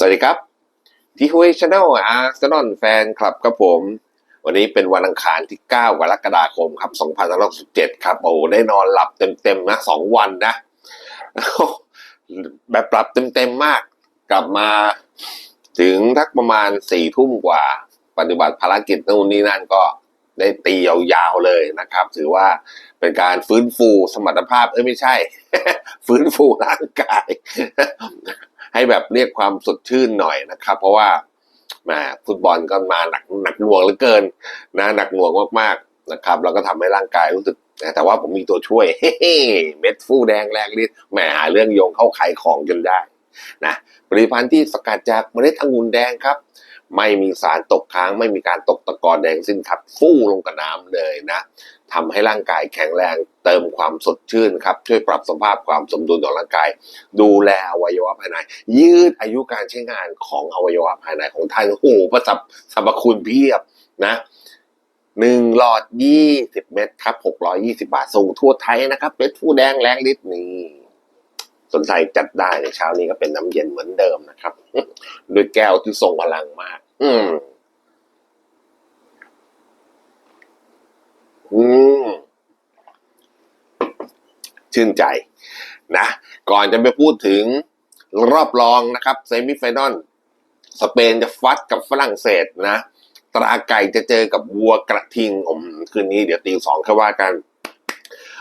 สวัสดีครับที่ฮุยชาแนลอาร์เซนอลแฟนคลับครับผม วันนี้เป็นวันอังคารที่ 9 กรกฎาคมครับ2567ครับ โอ้ได้นอนหลับเต็มๆนะสองวันนะ แบบปรับเต็มๆมาก กลับมาถึงทักประมาณสี่ทุ่มกว่า ปฏิบัติภารกิจนู่นนี่นั่นก็ได้ตียาวๆเลยนะครับ ถือว่าเป็นการฟื้นฟูสมรรถภาพเอ้ยไม่ใช่ ฟื้นฟูร่างกาย ให้แบบเรียกความสดชื่นหน่อยนะครับ เพราะว่าแหมฟุตบอลก็มาหนักหนักหน่วงเหลือเกินนะหนักหน่วงมากๆนะครับแล้วก็ทำให้ร่างกายรู้สึกแต่ว่าผมมีตัวช่วยเม็ดฟูแดงแรงฤทธิ์แหมหาเรื่องโยงเข้าขายของจนได้นะผลิตภัณฑ์ที่สกัดจากเมล็ดองุ่นแดงครับ ไม่มีสารตกค้าง ไม่มีการตกตะกอนแดงสิ้นครับฟู่ลงกับน้ำเลยนะทำให้ร่างกายแข็งแรงเติมความสดชื่นครับ ช่วยปรับสภาพความสมดุลของร่างกาย ดูแลอวัยวะภายใน ยืดอายุการใช้งานของอวัยวะภายในของท่านโอ้โหประสับสรรพคุณเพียบนะหนึ่งหลอดยี่สิบเม็ดครับหกร้อยี่สิบาทส่งทั่วไทยนะครับเม็ดฟูแดงแรงฤทธิ์นี่สนใจจัดได้ในเช้านี้ก็เป็นน้ำเย็นเหมือนเดิมนะครับ ด้วยแก้วที่ทรงพลังมาก อืม อืม ชื่นใจ นะ ก่อนจะไปพูดถึงรอบรองนะครับ เซมิไฟนอลสเปนจะฟัดกับฝรั่งเศสนะ ตราไก่จะเจอกับวัวกระทิงอมคืนนี้เดี๋ยวตีสองค่อยว่ากัน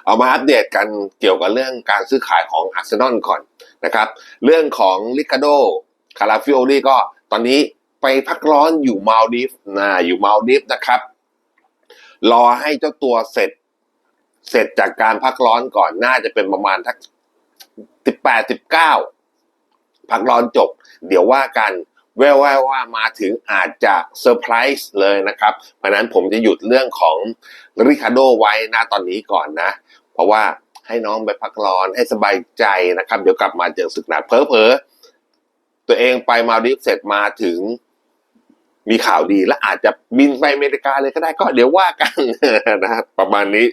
เอามาอัปเดตกันเกี่ยวกับเรื่องการซื้อขายของอาร์เซนอลก่อนนะครับ เรื่องของลิคาโด คาราฟิโอลี่ก็ตอนนี้ ไปพักร้อนอยู่มาลดิฟนะอยู่มาลดิฟนะครับ รอให้เจ้าตัวเสร็จ เสร็จจากการพักร้อนก่อนน่าจะเป็นประมาณทักสิบแปดสิบเก้าพักร้อนจบ เดี๋ยวว่ากันแววๆว่ามาถึงอาจจะเซอร์ไพรส์เลยนะครับ เพราะนั้นผมจะหยุดเรื่องของริคาโดไว้นะตอนนี้ก่อนนะ เพราะว่าให้น้องไปพักร้อนให้สบายใจนะครับ เดี๋ยวกลับมาเจอศึกหนักเพอเพอตัวเองไปมาดิฟเสร็จมาถึง มีข่าวดีและอาจจะบินไปอเมริกาเลยก็ได้ก็เดี๋ยวว่ากันนะครับประมาณนี้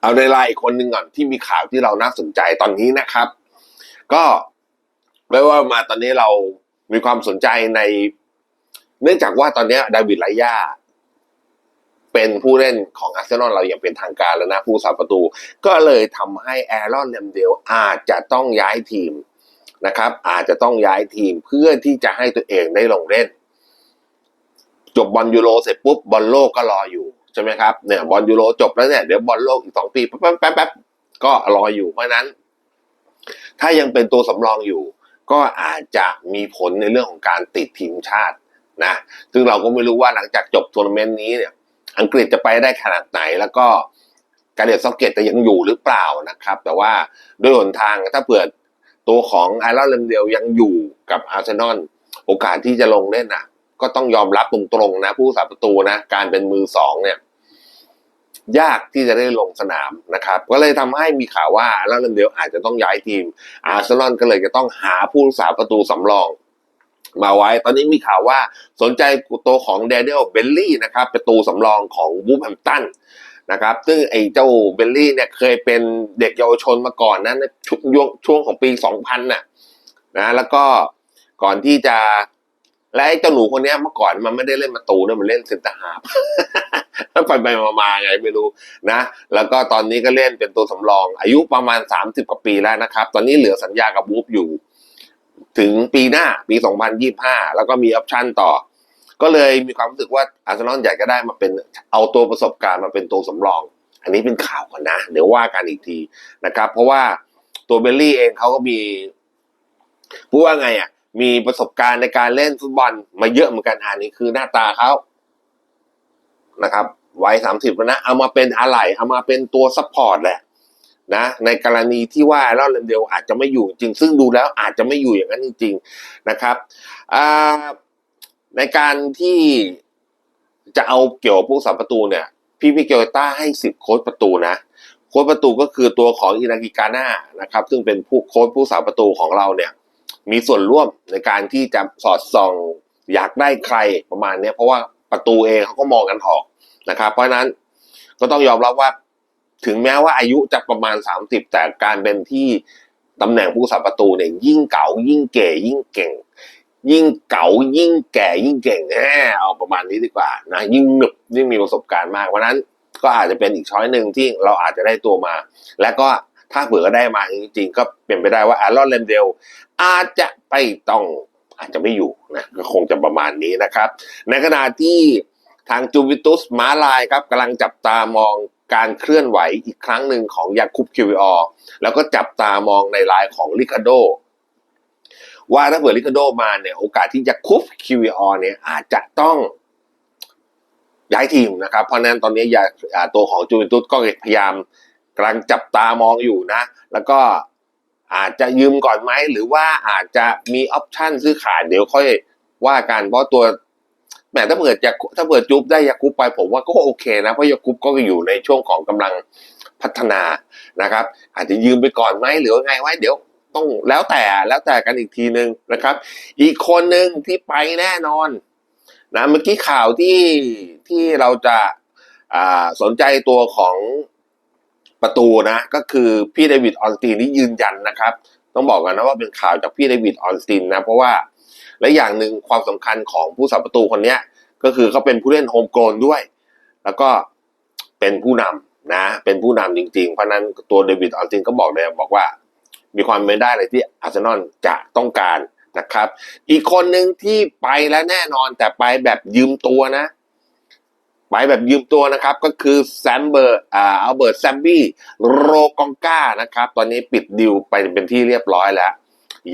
เอาในไลน์อีกคนหนึ่งก่อนที่มีข่าวที่เราน่าสนใจตอนนี้นะครับ ก็ไม่ว่ามาตอนนี้เรามีความสนใจใน เนื่องจากว่าตอนนี้ดาวิดไลยาเป็นผู้เล่นของอาร์เซนอลเราอย่างเป็นทางการแล้วนะ ผู้สาประตู ก็เลยทำให้แอรอนเลมเดลอาจจะต้องย้ายทีมนะครับ อาจจะต้องย้ายทีมเพื่อที่จะให้ตัวเองได้ลงเล่น จบบอลยูโรเสร็จปุ๊บบอลโลกก็รออยู่ใช่ไหมครับเนี่ยบอลยูโรจบแล้วเนี่ยเดี๋ยวบอลโลกอีกสองปีแป๊บแป๊บแป๊บก็รออยู่เพราะนั้น ถ้ายังเป็นตัวสำรองอยู่ ก็อาจจะมีผลในเรื่องของการติดทีมชาตินะซึ่งเราก็ไม่รู้ว่าหลังจากจบทัวร์นาเมนต์นี้เนี่ย อังกฤษจะไปได้ขนาดไหนแล้วก็การเดียซ็อกเก็ตจะยังอยู่หรือเปล่านะครับ แต่ว่าด้วยหนทางถ้าเผื่อตัวของไอรอนเลมเดลยังอยู่กับอาร์เซนอลโอกาสที่จะลงเล่นน่ะ ก็ต้องยอมรับตรงๆนะ ผู้สาประตูนะ การเป็นมือสองเนี่ย ยากที่จะได้ลงสนามนะครับ ก็เลยทำให้มีข่าวว่าแล้วเลมเดลอาจจะต้องย้ายทีม อาร์เซนอลก็เลยจะต้องหาผู้รักษาประตูสำรองมาไว้ ตอนนี้มีข่าวว่าสนใจตัวของเดน i ลเบลลี่นะครับประตูสำรองของบูฟแฮมตันนะครับ ซึ่งไอ้เจ้าเบลลี่เนี่ยเคยเป็นเด็กเยาวชนมาก่อนนะในช่วงช่วงของปี 2000 น่ะนะ แล้วก็ก่อนที่จะ และไอ้เจ้าหนูคนนี้เมื่อก่อนมันไม่ได้เล่นประตูนะมันเล่นเซนเตอร์ฮาร์ฟไปไปมาไงไม่รู้นะ แล้วก็ตอนนี้ก็เล่นเป็นตัวสำรอง อายุประมาณ 30 กว่าปีแล้วนะครับ ตอนนี้เหลือสัญญากับบูฟอยู่ ถึงปีหน้าปี 2025 แล้วก็มีออปชั่นต่อ ก็เลยมีความรู้สึกว่าอาร์เซนอลอยากจะได้มาเป็นเอาตัวประสบการณ์มาเป็นตัวสำรอง อันนี้เป็นข่าวก่อนนะ เดี๋ยวว่ากันอีกทีนะครับ เพราะว่าตัวเบลลี่เองเขาก็มีพูดว่าไงอะ มีประสบการณ์ในการเล่นฟุตบอลมาเยอะเหมือนกันอันนี้คือหน้าตาเขานะครับวัยสามสิบนะ เอามาเป็นอะไรเอามาเป็นตัวซัพพอร์ตแหละนะในกรณีที่ว่าแล้วเลนเดลอาจจะไม่อยู่จริง ซึ่งดูแล้วอาจจะไม่อยู่อย่างนั้นจริง ๆนะครับในการที่จะเอาเกี่ยวกับผู้สามประตูเนี่ย พี่มิเกลต้าให้สิบโค้ชประตูนะโค้ชประตูก็คือตัวของอินากิกาน่านะครับ ซึ่งเป็นผู้โค้ชผู้สาประตูของเราเนี่ย มีส่วนร่วมในการที่จะสอดส่อง อยากได้ใครประมาณนี้เพราะว่าประตูเองเขาก็มองกันออกนะครับ เพราะนั้นก็ต้องยอมรับว่า ถึงแม้ว่าอายุจะประมาณ 30 แต่การเป็นที่ตำแหน่งผู้สาประตูเนี่ยยิ่งเก่ายิ่งเก๋ยิ่งเก่ง ยิ่งเก่ายิ่งแก่ยิ่งเก่งแน่เอาประมาณนี้ดีกว่านะยิ่งหนึบยิ่งมีประสบการณ์มากเพราะนั้นก็อาจจะเป็นอีกช้อยหนึ่งที่เราอาจจะได้ตัวมา และก็ ถ้าเผื่อได้มาจริงๆ ก็เป็นไปได้ว่าอารอนเลนเดลอาจจะไปต้องอาจจะไม่อยู่นะก็คงจะประมาณนี้นะครับ ในขณะที่ทางจูวิตุสมาลายครับกำลังจับตามองการเคลื่อนไหวอีกครั้งหนึ่งของยาคุปคิวอแล้วก็จับตามองในลายของลิคาโดว่าถ้าเผื่อลิคาโดมาเนี่ยโอกาสที่จะคุปคิวอเนี่ยอาจจะต้องย้ายทีมนะครับ เพราะนั้นตอนนี้ยาตัวของจูเวนตุสก็พยายามำลังจับตามองอยู่นะ แล้วก็อาจจะยืมก่อนไหมหรือว่าอาจจะมีออปชันซื้อขายเดี๋ยวค่อยว่ากันเพราะตัวแหมถ้าเกิดจะถ้าเกิดจุ๊บได้ยาคุปไปผมว่าก็โอเคนะเพราะยาคุปก็อยู่ในช่วงของกำลังพัฒนานะครับ อาจจะยืมไปก่อนไหมหรือไงไว้เดี๋ยวต้องแล้วแต่แล้วแต่กันอีกทีหนึ่งนะครับ อีกคนหนึ่งที่ไปแน่นอนนะเมื่อกี้ข่าวที่ที่เราจะาสนใจตัวของ ประตูนะ ก็คือพี่เดวิดออนสตีนที่ยืนยันนะครับ ต้องบอกกันนะว่าเป็นข่าวจากพี่เดวิดออนสตีนนะ เพราะว่าและอย่างหนึ่งความสำคัญของผู้สับประตูคนนี้ก็คือเขาเป็นผู้เล่นโฮมโกลนด้วย แล้วก็เป็นผู้นำนะ เป็นผู้นำจริงๆ เพราะฉะนั้นตัวเดวิดออนสตีนก็บอกเลยบอกว่า มีความเป็นได้เลยที่อาร์เซนอลจะต้องการนะครับ อีกคนหนึ่งที่ไปแล้วแน่นอนแต่ไปแบบยืมตัวนะ ไปแบบยืมตัวนะครับ ก็คือแซมเบอร์อ่าอัลเบิร์ตแซมบี้โรกองก้านะครับ ตอนนี้ปิดดิวไปเป็นที่เรียบร้อยแล้ว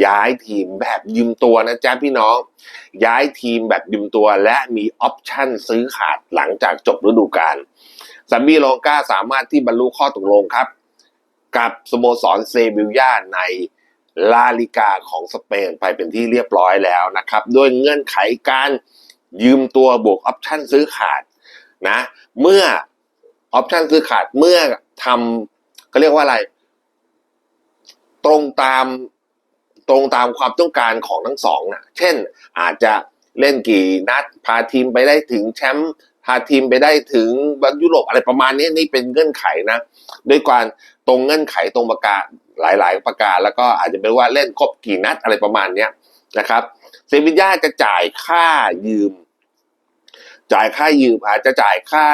ย้ายทีมแบบยืมตัวนะจ๊ะพี่น้อง ย้ายทีมแบบยืมตัวและมีออปชั่นซื้อขาดหลังจากจบฤดูกาลแซมบี้โรกงก้าสามารถที่บรรลุข้อตกลงครับ กับสโมสรเซบิลยาในลาลิกาของสเปนไปเป็นที่เรียบร้อยแล้วนะครับ ด้วยเงื่อนไขการยืมตัวบวกออปชั่นซื้อขาด นะ เมื่อออปชันซื้อขาดเมื่อทำเขาเรียกว่าอะไร ตรงตามตรงตามความต้องการของทั้งสองนะเช่นอาจจะเล่นกี่นัดพาทีมไปได้ถึงแชมป์พาทีมไปได้ถึงบอลยุโรปอะไรประมาณนี้นี่เป็นเงื่อนไขนะด้วยการตรงเงื่อนไขตรงประกาศหลาย ๆ ประการแล้วก็อาจจะเป็นว่าเล่นครบกี่นัดอะไรประมาณนี้นะครับ เซวินญาจะจ่ายค่ายืม จ่ายค่ายืมอาจจะจ่ายค่า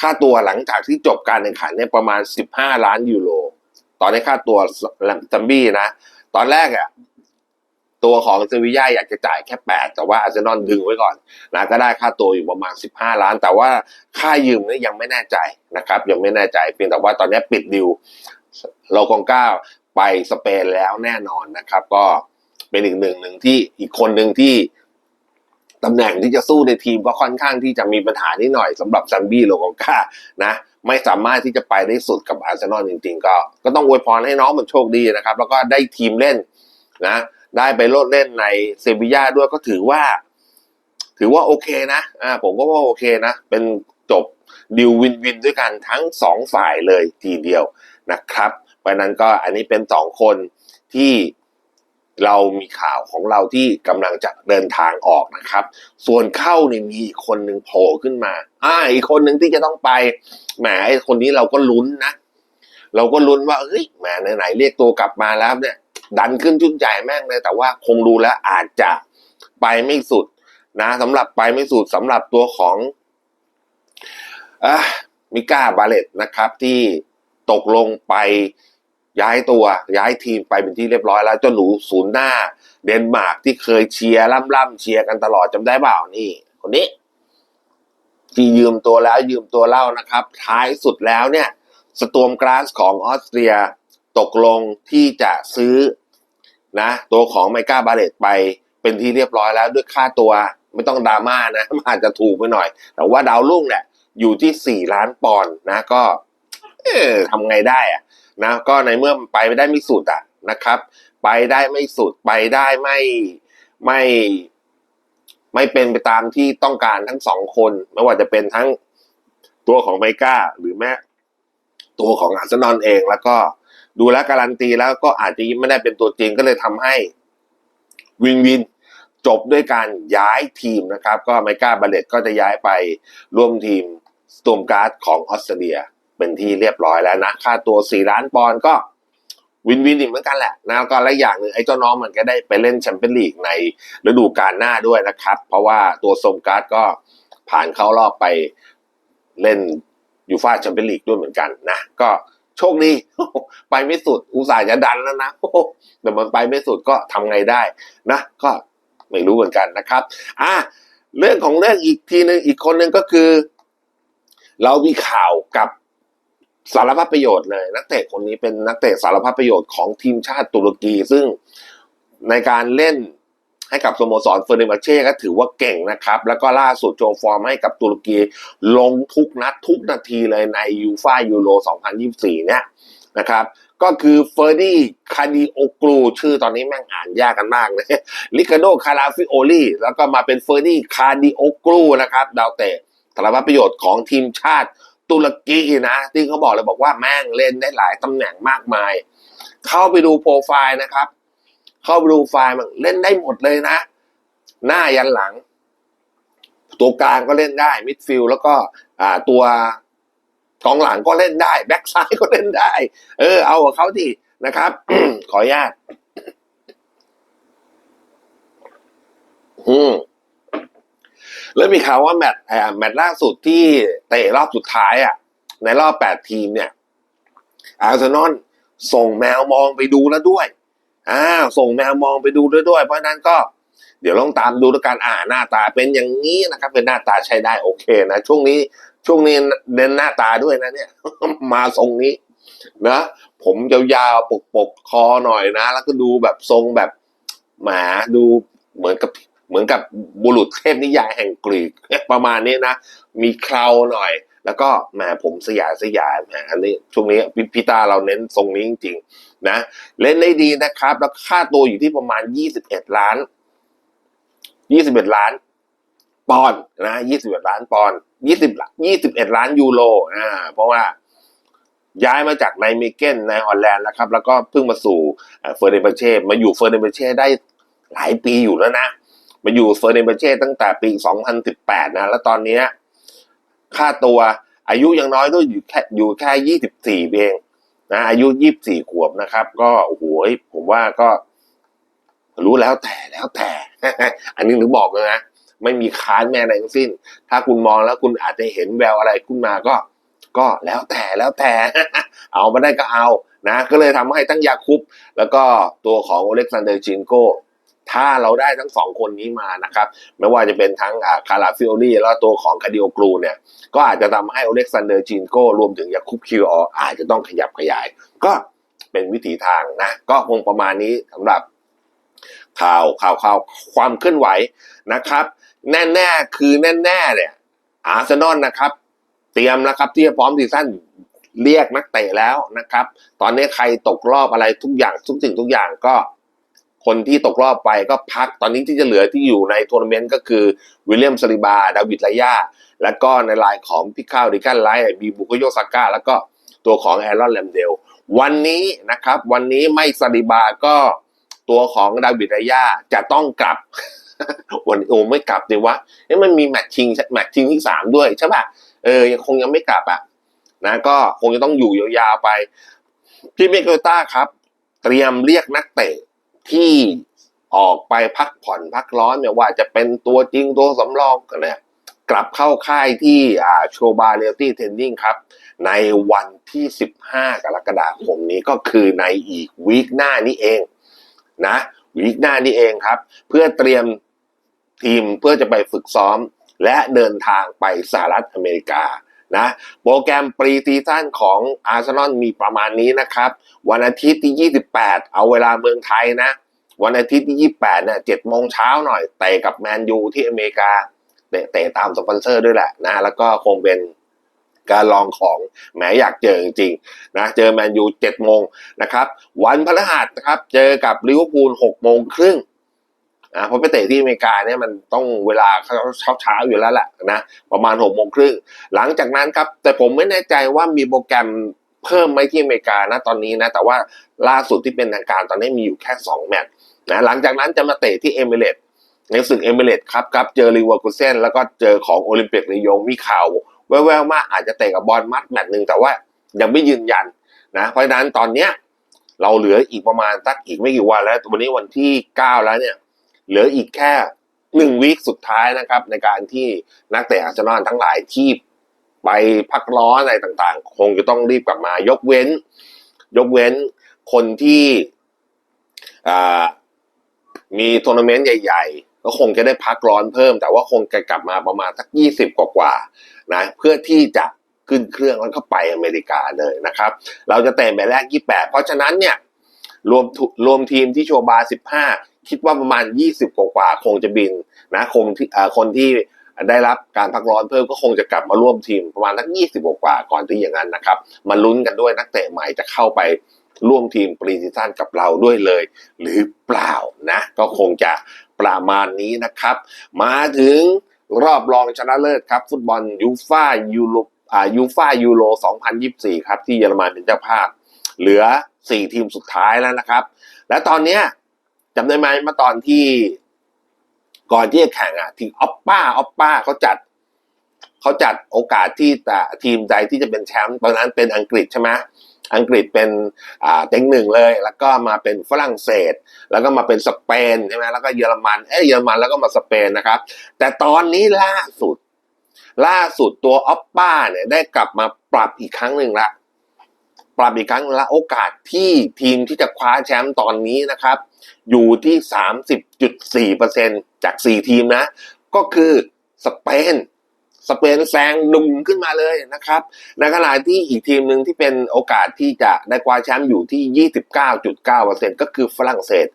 ค่าตัวหลังจากที่จบการแข่งขันเนี่ยประมาณ 15 ล้านยูโรตอนนี้ค่าตัวซัมบี้นะ ตอนแรกอะตัวของเซวิย่าอยากจะจ่ายแค่ 8 แต่ว่าอาร์เซนอลดึงไว้ก่อนนะก็ได้ค่าตัวอยู่ประมาณ 15 ล้าน แต่ว่าค่ายืมเนี่ยยังไม่แน่ใจนะครับ ยังไม่แน่ใจเพียงแต่ว่าตอนนี้ปิดดิวโลกองก้าไปสเปนแล้วแน่นอนนะครับ ก็เป็นอีกหนึ่งหนึ่งที่อีกคนหนึ่งที่ ตำแหน่งที่จะสู้ในทีมก็ค่อนข้างที่จะมีปัญหานิดหน่อยสำหรับซัมบี้โลกองกานะไม่สามารถที่จะไปได้สุดกับอาร์เซนอลจริงๆ ก็ ก็ต้องอวยพรให้น้องมันโชคดีนะครับ แล้วก็ได้ทีมเล่นนะได้ไปโลดเล่นในเซบีย่าด้วยก็ถือว่า ถือว่าโอเคนะอ่าผมก็ว่าโอเคนะ เป็นจบดิววินวินด้วยกันทั้งสองฝ่ายเลยทีเดียวนะครับเพราะฉะนั้นก็อันนี้เป็นสองคนที่ เรามีข่าวของเราที่กำลังจะเดินทางออกนะครับ ส่วนเข้าเนี่ยมีอีกคนหนึ่งโผล่ขึ้นมา อ่า อีกคนหนึ่งที่จะต้องไปแหมไอ้คนนี้เราก็ลุ้นนะ เราก็ลุ้นว่าเฮ้ยแหมไหนๆเรียกตัวกลับมาแล้วเนี่ย ดันขึ้นชุดใหญ่แม่งเลย แต่ว่าคงดูแล้วอาจจะไปไม่สุดนะสำหรับไปไม่สุดสำหรับตัวของอะมิก้าบาเลตนะครับที่ตกลงไป ย้ายตัวย้ายทีมไปเป็นที่เรียบร้อยแล้วเจ้าหนูศูนย์หน้า เดนมาร์กที่เคยเชียร์ล่ำๆเชียร์กันตลอดจำได้เปล่านี่ คนนี้ ที่ยืมตัวแล้วยืมตัวเล่านะครับ ท้ายสุดแล้วเนี่ย สต o มกราสของออสเตรียตกลงที่จะซื้อนะ ตัวของไมก้าบาเลตไปเป็นที่เรียบร้อยแล้วด้วยค่าตัวไม่ต้องดราม่านะมันอาจจะถูกไปหน่อย แต่ว่าดาวรุ่งเนี่ยอยู่ที่สี่ล้านปอนด์นะก็ เออทำไงได้อะ นะก็ในเมื่อไปไม่ได้ไม่สุดอะนะครับ ไปได้ไม่สุดไปได้ไม่ไม่ไม่เป็นไปตามที่ต้องการทั้งสองคน ไม่ว่าจะเป็นทั้งตัวของไมก้าหรือแม้ตัวของอาร์เซนอลเองแล้วก็ดูแลการันตีแล้วก็อาจจะไม่ได้เป็นตัวจริงก็เลยทำให้วินวินจบด้วยการย้ายทีมนะครับ ก็ไมก้าบาเลตก็จะย้ายไปร่วมทีมสตูมการ์ดของออสเตรเลีย เป็นที่เรียบร้อยแล้วนะ ค่าตัว 4 ล้านปอนด์ก็วินวินอีกเหมือนกันแหละนะแล้วก็และอย่างหนึ่งไอ้เจ้าน้องมันก็ได้ไปเล่นแชมเปี้ยนลีกในฤดูกาลหน้าด้วยนะครับ เพราะว่าตัวสมการ์ดก็ผ่านเข้ารอบไปเล่นยูฟ่าแชมเปี้ยนลีกด้วยเหมือนกันนะ ก็โชคดีไปไม่สุดอุตส่าห์จะดันแล้วนะแต่มันไปไม่สุดก็ทำไงได้นะ ก็ไม่รู้เหมือนกันนะครับอะเรื่องของเรื่องอีกทีหนึ่งอีกคนหนึ่งก็คือ เรามีข่าวกับ สารพัดประโยชน์เลย นักเตะคนนี้เป็นนักเตะสารพัดประโยชน์ของทีมชาติตุรกี ซึ่งในการเล่นให้กับสโมสรเฟอร์เนมาเช่ก็ถือว่าเก่งนะครับ แล้วก็ล่าสุดโชว์ฟอร์มให้กับตุรกีลงทุกนัดทุกนาทีเลยในยูฟ่ายูโร 2024 เนี่ยนะครับ ก็คือเฟอร์ดี้คาดิโอกลูชื่อตอนนี้แม่งอ่านยากกันมากเลยลิคาโดคาราฟิโอลีแล้วก็มาเป็นเฟอร์ดี้คาดิโอกลูนะครับ ดาวเตะสารพัดประโยชน์ของทีมชาติ ตุรกีนะ ที่เขาบอกเลยบอกว่าแม่งเล่นได้หลายตำแหน่งมากมาย เข้าไปดูโปรไฟล์นะครับ เข้าไปดูไฟล์มันเล่นได้หมดเลยนะ หน้ายันหลัง ตัวกลางก็เล่นได้มิดฟิลแล้วก็อ่าตัวกองหลังก็เล่นได้ แบ็กซ้ายก็เล่นได้ เออ เอาเขาดินะครับ ขออนุญาตอืม แล้วมีข่าวว่าแมตช์แมตช์ล่าสุดที่เตะรอบสุดท้ายอะ ในรอบแปดทีมเนี่ยอาร์เซนอลส่งแมวมองไปดูแล้วด้วยอ่าส่งแมวมองไปดูด้วยด้วย เพราะนั้นก็เดี๋ยวลองตามดูแล้วกันอ่าหน้าตาเป็นอย่างนี้นะครับ เป็นหน้าตาใช้ได้โอเคนะช่วงนี้ช่วงนี้เน้นหน้าตาด้วยนะเนี่ย มาทรงนี้นะผมยาวๆปกปกๆคอหน่อยนะ แล้วก็ดูแบบทรงแบบหมาดูเหมือนกับ เหมือนกับบุรุษเทพนิยายแห่งกรีกประมาณนี้นะ มีเคราหน่อย แล้วก็แหมผมสยายสยายแหมอันนี้ช่วงนี้พี่พิตาเราเน้นทรงนี้จริงๆนะ เล่นได้ดีนะครับ แล้วค่าตัวอยู่ที่ประมาณยี่สิบเอ็ดล้านยี่สิบเอ็ดล้าน ปอนด์นะยี่สิบเอ็ดล้านปอนด์ยี่สิบยี่สิบเอ็ดล้านยูโรอ่าเพราะว่าย้ายมาจากในเมเกนในฮอลแลนด์นะครับ แล้วก็เพิ่งมาสู่เฟอร์เนเบเช่มาอยู่เฟอร์เนเบเช่ได้หลายปีอยู่แล้วนะ มาอยู่เฟอร์เนเบเช่ตั้งแต่ปี 2018 นะ แล้วตอนนี้ค่าตัวอายุยังน้อยด้วยอยู่แค่อยู่แค่ 24 เองนะอายุ 24 ขวบนะครับ ก็โอ้โหผมว่าก็ รู้แล้วแต่แล้วแต่ อันนี้หรือบอกเลยนะ ไม่มีค้านแม่อะไรทั้งสิ้น ถ้าคุณมองแล้วคุณอาจจะเห็นแววอะไรขึ้นมาก็ ก็แล้วแต่แล้วแต่ เอามาได้ก็เอานะ ก็เลยทำให้ทั้งยาคุป แล้วก็ตัวของโอเล็กซานเดอร์จินโก ถ้าเราได้ทั้งสองคนนี้มานะครับ ไม่ว่าจะเป็นทั้งคาราฟิโอลี่แล้วตัวของคาดิโอกรูเนี่ย ก็อาจจะทำให้อเล็กซานเดอร์จินโก้รวมถึงยาคุปคิวออาจจะต้องขยับขยาย ก็เป็นวิถีทางนะ ก็คงประมาณนี้สำหรับข่าวข่าวข่าวความเคลื่อนไหวนะครับ แน่ๆคือแน่ๆเนี่ยอาร์เซนอลนะครับ เตรียมนะครับที่จะพร้อมซีซั่นเรียกนักเตะแล้วนะครับ ตอนนี้ใครตกรอบอะไรทุกอย่างทุกสิ่งทุกอย่างก็ คนที่ตกรอบไปก็พักตอนนี้ที่จะเหลือที่อยู่ในทัวร์นาเมนต์ก็คือวิลเลียมสลิบา ดาวิดลายาแล้วก็ในลายของพิคาวดิกันไลท์บีบุกโยซาก้า แล้วก็ตัวของแอรอนแลมเดล วันนี้นะครับ วันนี้ไม่สลิบาก็ตัวของดาวิดลายาจะต้องกลับ วันโอ้ไม่กลับเดีวะเอ้มันมีแมตช์ชิงแมตช์ชิงที่สามด้วยใช่ป่ะเออยังคงยังไม่กลับอะนะก็คงจะต้องอยู่ยาวๆไป พี่เมเกลต้าครับ เตรียมเรียกนักเตะ ที่ออกไปพักผ่อนพักร้อนเนี่ยว่าจะเป็นตัวจริงตัวสำรองกันเนี่ยกลับเข้าค่ายที่อ่าโชบาเรียลตี้เทนนิงครับ ในวันที่ 15 กรกฎาคมนี้ก็คือในอีกวีคหน้านี้เองนะวีคหน้านี้เองครับ เพื่อเตรียมทีมเพื่อจะไปฝึกซ้อม และเดินทางไปสหรัฐอเมริกา นะโปรแกรมปรีซีซั่นของอาร์เซนอลมีประมาณนี้นะครับ วันอาทิตย์ที่ 28 เอาเวลาเมืองไทยนะ วันอาทิตย์ที่ 28เนี่ย7โมงเช้าหน่อยเตะกับแมนยูที่อเมริกาเตะเตะตามสปอนเซอร์ด้วยแหละนะ แล้วก็คงเป็นการลองของแหมอยากเจอจริงๆนะเจอแมนยู7โมงนะครับ วันพฤหัสนะครับ เจอกับลิเวอร์พูล6โมงครึ่ง นะเพราะไปเตะที่อเมริกาเนี่ยมันต้องเวลาเช้าเช้าๆอยู่แล้วแหละนะประมาณ6โมงครึ่งหลังจากนั้นครับ แต่ผมไม่แน่ใจว่ามีโปรแกรมเพิ่มไหมที่อเมริกานะตอนนี้นะแต่ว่าล่าสุดที่เป็นทางการตอนนี้มีอยู่แค่ 2 แมตช์นะหลังจากนั้นจะมาเตะที่เอมิเรตในศึกเอมิเรตครับครับเจอริเวอร์คูเซนแล้วก็เจอของโอลิมปิกรีโยงมีข่าวแว่วๆมากอาจจะเตะกับบอลมัดแมตช์หนึ่งแต่ว่ายังไม่ยืนยันนะเพราะฉะนั้นตอนเนี้ยเราเหลืออีกประมาณสักอีกไม่กี่วันแล้ว วันนี้วันที่เก้าแล้วเนี่ย เหลืออีกแค่หนึ่งวีคสุดท้ายนะครับ ในการที่นักเตะอาร์เซนอลทั้งหลายที่ไปพักร้อนอะไรต่างๆ คงจะต้องรีบกลับมายกเว้น ยกเว้นคนที่มีทัวร์นาเมนต์ใหญ่ ๆ ก็คงจะได้พักร้อนเพิ่ม แต่ว่าคงจะกลับมาประมาณสักยี่สิบกว่าๆนะเพื่อที่จะขึ้นเครื่องแล้วก็ไปอเมริกาเลยนะครับ เราจะเตะแบบแรก 28 เพราะฉะนั้นเนี่ยรวมรวมทีมที่โชว์บาร์15 คิดว่าประมาณ 20 กว่าๆคงจะบินนะคงที่คนที่ได้รับการพักร้อนเพิ่มก็คงจะกลับมาร่วมทีมประมาณสัก20 กว่าก่อนที่อย่างนั้นนะครับมาลุ้นกันด้วยนักเตะใหม่จะเข้าไปร่วมทีมปรีซีซั่นกับเราด้วยเลย หรือเปล่านะ ก็คงจะประมาณนี้นะครับ มาถึงรอบรองชนะเลิศครับ ฟุตบอลยูฟ่ายูโรอ่ายูฟ่ายูโร 2024 ครับ ที่เยอรมันเป็นเจ้าภาพ เหลือ 4 ทีมสุดท้ายแล้วนะครับ และตอนเนี้ย จำได้ไหมเมื่อตอนที่ก่อนที่จะแข่งอะทีออปป้าออปป้าเขาจัดเขาจัดโอกาสที่แต่ทีมใดที่จะเป็นแชมป์ตอนนั้นเป็นอังกฤษใช่ไหมอังกฤษเป็นอ่าเต็งหนึ่งเลย แล้วก็มาเป็นฝรั่งเศส แล้วก็มาเป็นสเปนใช่ไหมแล้วก็เยอรมันเอ้ยเยอรมันแล้วก็มาสเปนนะครับ แต่ตอนนี้ล่าสุด ล่าสุดตัวออปป้าเนี่ยได้กลับมาปรับอีกครั้งหนึ่งละปรับอีกครั้งละโอกาสที่ทีมที่จะคว้าแชมป์ตอนนี้นะครับ อยู่ที่ 30.4%จาก 4 ทีมนะ ก็คือสเปนสเปนแซงดุมขึ้นมาเลยนะครับ ในขณะที่อีกทีมหนึ่งที่เป็นโอกาสที่จะได้คว้าแชมป์อยู่ที่ 29.9%ก็คือฝรั่งเศส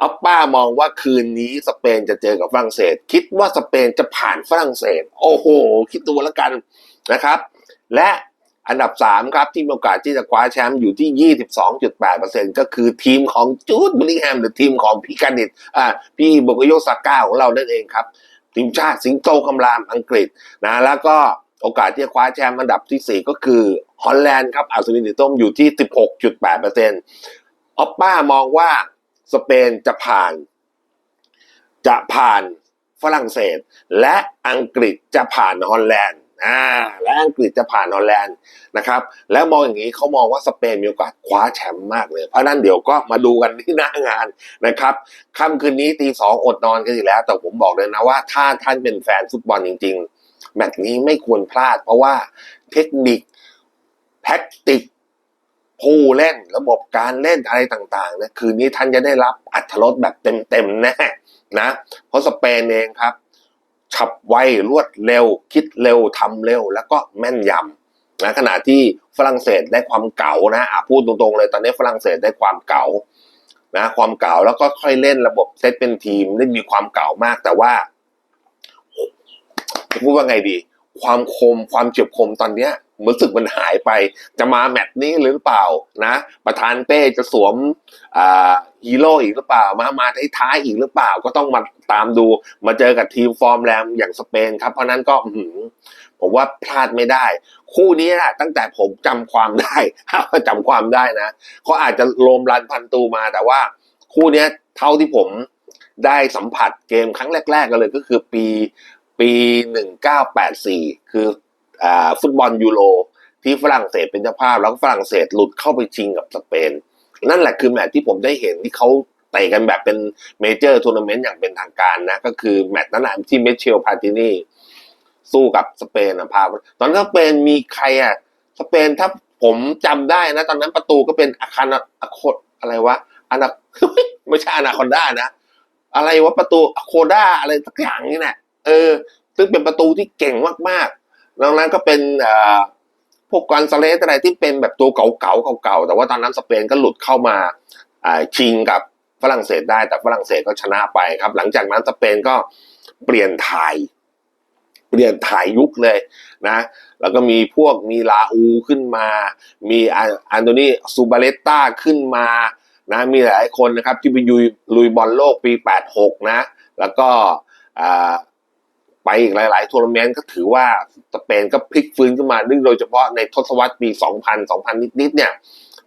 อัปป้ามองว่าคืนนี้สเปนจะเจอกับฝรั่งเศส คิดว่าสเปนจะผ่านฝรั่งเศส โอ้โห คิดดูแล้วกันนะครับ และ อันดับ 3 ครับ ที่มีโอกาสที่จะคว้าแชมป์อยู่ที่ 22.8%ก็คือทีมของจูดบิลลิงแฮมหรือทีมของพี่กันดิตอ่าพี่บุกโยซาก้าของเรานั่นเองครับ ทีมชาติสิงโตคำรามอังกฤษนะแล้วก็โอกาสที่จะคว้าแชมป์อันดับที่ 4 ก็คือฮอลแลนด์ครับอัศวินสีส้มอยู่ที่ 16.8%ออปป้ามองว่าสเปนจะผ่าน จะผ่านฝรั่งเศส และอังกฤษจะผ่านฮอลแลนด์ อ่าและอังกฤษจะผ่านฮอลแลนด์นะครับ แล้วมองอย่างนี้เขามองว่าสเปนมีโอกาสคว้าแชมป์มากเลย เพราะนั้นเดี๋ยวก็มาดูกันที่หน้างานนะครับค่ำคืนนี้ตีสองอดนอนกันอีกแล้ว แต่ผมบอกเลยนะว่าถ้าท่านเป็นแฟนฟุตบอลจริง ๆ แมตช์นี้ไม่ควรพลาด เพราะว่าเทคนิคแท็กติกผู้เล่นระบบการเล่นอะไรต่างๆนี่ยคืนนี้ท่านจะได้รับอัตรสแบบเต็มๆแน่นะเพราะสเปนเองครับ ฉับไวรวดเร็ว คิดเร็วทำเร็ว แล้วก็แม่นยำนะขณะที่ฝรั่งเศสได้ความเก่านะอะพูดตรงๆเลยตอนนี้ฝรั่งเศสได้ความเก่านะความเก่าแล้วก็ค่อยเล่นระบบเซตเป็นทีมได้มีความเก่ามากแต่ว่าพูดว่าไงดี ความคมความเฉีบคมตอนเนี้ยรู้สึกมันหายไป จะมาแมตช์นี้หรือเปล่านะ ประธานเป้จะสวมฮีโร่อีกหรือเปล่า มามาท้ายๆอีกหรือเปล่า ก็ต้องมาตามดู มาเจอกับทีมฟอร์มแรมอย่างสเปนครับ เพราะนั้นก็ผมว่าพลาดไม่ได้ คู่นี้นะตั้งแต่ผมจำความได้จำความได้นะเขาอาจจะโลมรันพันตูมาแต่ว่า คู่นี้เท่าที่ผมได้สัมผัสเกมครั้งแรก ๆ กันเลยก็คือปี ปี 1984 คืออ่าฟุตบอลยูโรที่ฝรั่งเศสเป็นเจ้าภาพ แล้วก็ฝรั่งเศสหลุดเข้าไปชิงกับสเปน นั่นแหละคือแมตช์ที่ผมได้เห็นที่เขาเตะกันแบบเป็นเมเจอร์ทัวร์นาเมนต์อย่างเป็นทางการนะ ก็คือแมตช์นั้นนะที่เมเชลพาตินีสู้กับสเปนนะพาตอนนั้นสเปนมีใครอะสเปนถ้าผมจำได้นะ ตอนนั้นประตูก็เป็นอาคารอะโคดอะไรวะอนาไม่ใช่อนาคอนด้านะ อะไรวะประตูอโคด้าอะไรสักอย่างนี่แหละ เออ ซึ่งเป็นประตูที่เก่งมากๆดังนั้นก็เป็นอ่อพวกกอนซาเลสอะไรที่เป็นแบบตัวเก่าๆเก่าๆแต่ว่าตอนนั้นสเปนก็หลุดเข้ามาอ่าชิงกับฝรั่งเศสได้แต่ฝรั่งเศสก็ชนะไปครับ หลังจากนั้นสเปนก็เปลี่ยนถ่ายเปลี่ยนถ่ายยุคเลยนะ แล้วก็มีพวกมีลาอูขึ้นมา มีอันโตนีซูบาเลตตาขึ้นมานะมีหลายคนนะครับที่ไปยุยลุยบอลโลกปี 86 นะ แล้วก็อ่า ไปอีกหลาย ๆ ทัวร์นาเมนต์ก็ถือว่าสเปนก็พลิกฟื้นขึ้นมาดึงโดยเฉพาะในทศวรรษปี 2000 2000 นิด ๆ เนี่ย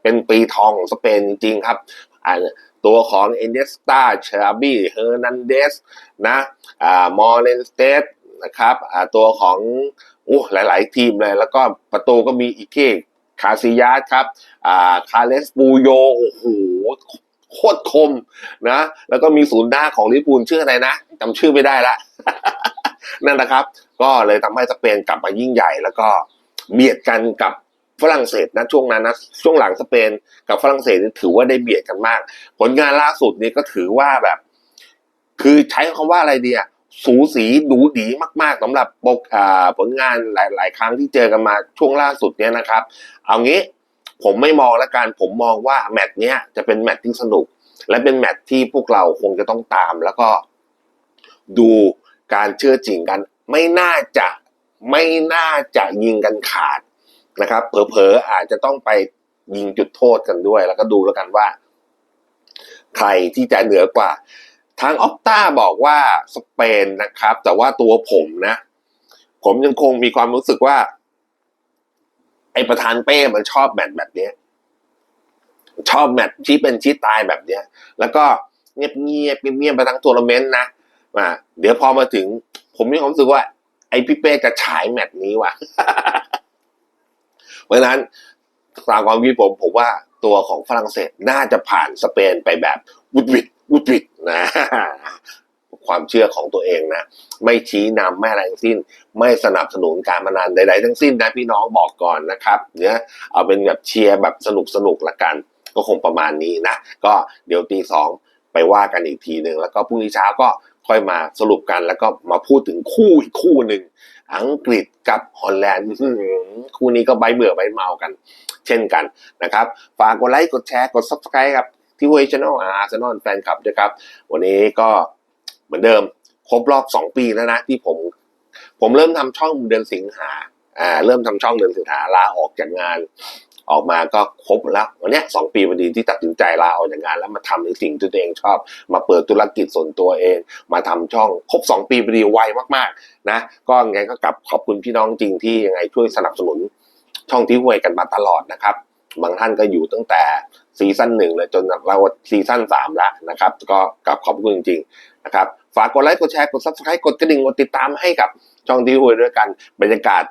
เป็นปีทองของสเปนจริง ๆ ครับตัวของเอเนสตาเชาบีเฮอร์นันเดสนะมอร์เลนสเตสนะครับตัวของอู้หลาย ๆ ทีมเลย แล้วก็ประตูก็มีอีเคคาซิยัสครับคาเลสปูโยโอ้โหโคตรคมนะ แล้วก็มีศูนย์หน้าของลิเวอร์พูลชื่ออะไรนะจำชื่อไม่ได้ละ นั่นนะครับ ก็เลยทำให้สเปนกลับมายิ่งใหญ่ แล้วก็เบียดกันกับฝรั่งเศสนะช่วงนั้นนะช่วงหลังสเปนกับฝรั่งเศสนี่ถือว่าได้เบียดกันมาก ผลงานล่าสุดนี่ก็ถือว่าแบบ คือใช้คำว่าอะไรเดีอะสูสีดูดีมาก ๆสำหรับปกอ่าผลงานหลาย ๆ ครั้งที่เจอกันมาช่วงล่าสุดเนี่ยนะครับ เอางี้ผมไม่มองแล้วกันผมมองว่าแมตช์เนี้ยจะเป็นแมตช์ที่สนุก และเป็นแมตช์ที่พวกเราคงจะต้องตาม แล้วก็ดู การเชื่อจริงกัน ไม่น่าจะไม่น่าจะยิงกันขาดนะครับเผลอๆอาจจะต้องไปยิงจุดโทษกันด้วย แล้วก็ดูแล้วกันว่า ใครที่จะเหนือกว่า ทางออกต้าบอกว่าสเปนนะครับ แต่ว่าตัวผมนะ ผมยังคงมีความรู้สึกว่า ไอประธานเป้มันชอบแมตช์แบบเนี้ยชอบแมตช์ที่เป็นชี้ตายแบบเนี้ย แล้วก็เงียบเงียบเงียบไปทั้งทัวร์นาเมนต์นะ อ่าเดี๋ยวพอมาถึง ผมมีความรู้สึกว่า ไอพี่เป้จะฉายแมตช์นี้ว่ะเพราะนั้นตามความคิดผมผมว่าตัวของฝรั่งเศสน่าจะผ่านสเปนไปแบบวุดวิดวุดวิดนะความเชื่อของตัวเองนะ ไม่ชี้นำไม่อะไรทั้งสิ้น ไม่สนับสนุนการพนันใด ๆ ทั้งสิ้นนะพี่น้องบอกก่อนนะครับเนี่ยเอาเป็นแบบเชียร์แบบสนุกสนุกละกัน ก็คงประมาณนี้นะ ก็เดี๋ยวตีสองไปว่ากันอีกทีหนึ่งแล้วก็พรุ่งนี้เช้าก็ ค่อยมาสรุปกันแล้วก็มาพูดถึงคู่อีกคู่หนึ่ง อังกฤษกับฮอลแลนด์คู่นี้ก็ใบเบื่อใบเมากัน เช่นกันนะครับ ฝากกดไลค์กดแชร์กด subscribe ครับที่เวชแนลอาร์เซนอลแฟนคลับด้วยครับ วันนี้ก็เหมือนเดิม ครบรอบสองปีแล้วนะที่ผม ผมเริ่มทำช่องเดือนสิงหาอ่าเริ่มทำช่องเดือนสิงหาลาออกจากงาน ออกมาก็ครบแล้ววันนี้สองปีพอดีที่ตัดสินใจลาออกจากงานแล้วมาทำในสิ่งที่ตัวเองชอบ มาเปิดธุรกิจส่วนตัวเอง มาทำช่องครบสองปีพอดีไวมากๆนะก็ยังไงก็กลับขอบคุณพี่น้องจริงที่ยังไงช่วยสนับสนุนช่องที่ห่วยกันมาตลอดนะครับบางท่านก็อยู่ตั้งแต่ซีซั่นหนึ่งเลยจนเราซีซั่นสามแล้วนะครับ ก็กลับขอบคุณจริงๆนะครับ ฝากกดไลค์กดแชร์กด subscribe กดกระดิ่งกดติดตามให้กับช่องที่ห่วยด้วยกันบรรยากาศ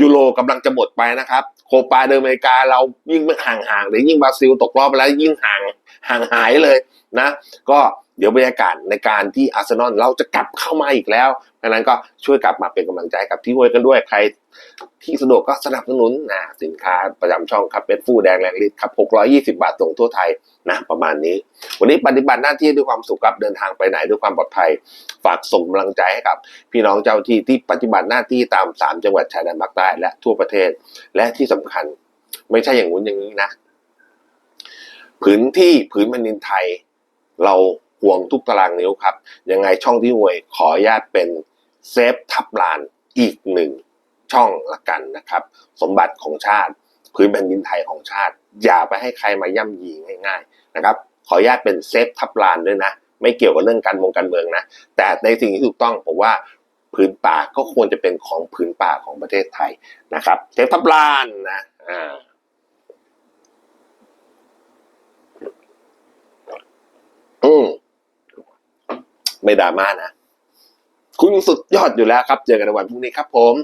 ยูโรกำลังจะหมดไปนะครับ โคปาเดอเมริกาเรายิ่งห่างๆหรือยิ่งบราซิลตกรอบไปแล้วยิ่งห่าง ห่างหายเลยนะ ก็เดี๋ยวบรรยากาศในการที่อาร์เซนอลเราจะกลับเข้ามาอีกแล้วดังนั้นก็ช่วยกลับมาเป็นกำลังใจกับที่ห่วยกันด้วยใคร ที่สะดวกก็สนับสนุนนะสินค้าประจำช่องครับเป็นฟูแดงแรงฤทธิ์ครับ620 บาทส่งทั่วไทยนะประมาณนี้ วันนี้ปฏิบัติหน้าที่ด้วยความสุขครับเดินทางไปไหนด้วยความปลอดภัย ฝากส่งกำลังใจให้กับ พี่น้องเจ้าที่ที่ปฏิบัติหน้าที่ตาม 3 จังหวัดชายแดนภาคใต้และทั่วประเทศ และที่สำคัญ ไม่ใช่อย่างนู้นอย่างนี้นะ พื้นที่พื้นแผ่นดินไทย เราห่วงทุกตารางนิ้วครับ ยังไงช่องที่ห่วยขออนุญาตเป็นเซฟทับลานอีกหนึ่งช่องละกันนะครับ สมบัติของชาติ พื้นแผ่นดินไทยของชาติ อย่าไปให้ใครมาย่ำยีง่าย ๆนะครับ ขออนุญาตเป็นเซฟทับลานด้วยนะ ไม่เกี่ยวกับเรื่องการเมองการเมืองนะ แต่ในสิ่งที่ถูกต้องผมว่าพื้นป่าก็ควรจะเป็นของพื้นป่าของประเทศไทยนะครับ เซฟทับลานนะอ่า อืมไม่ดราม่านะ คุณสุดยอดอยู่แล้วครับ เจอกันในวันพรุ่งนี้ครับผม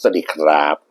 สวัสดีครับ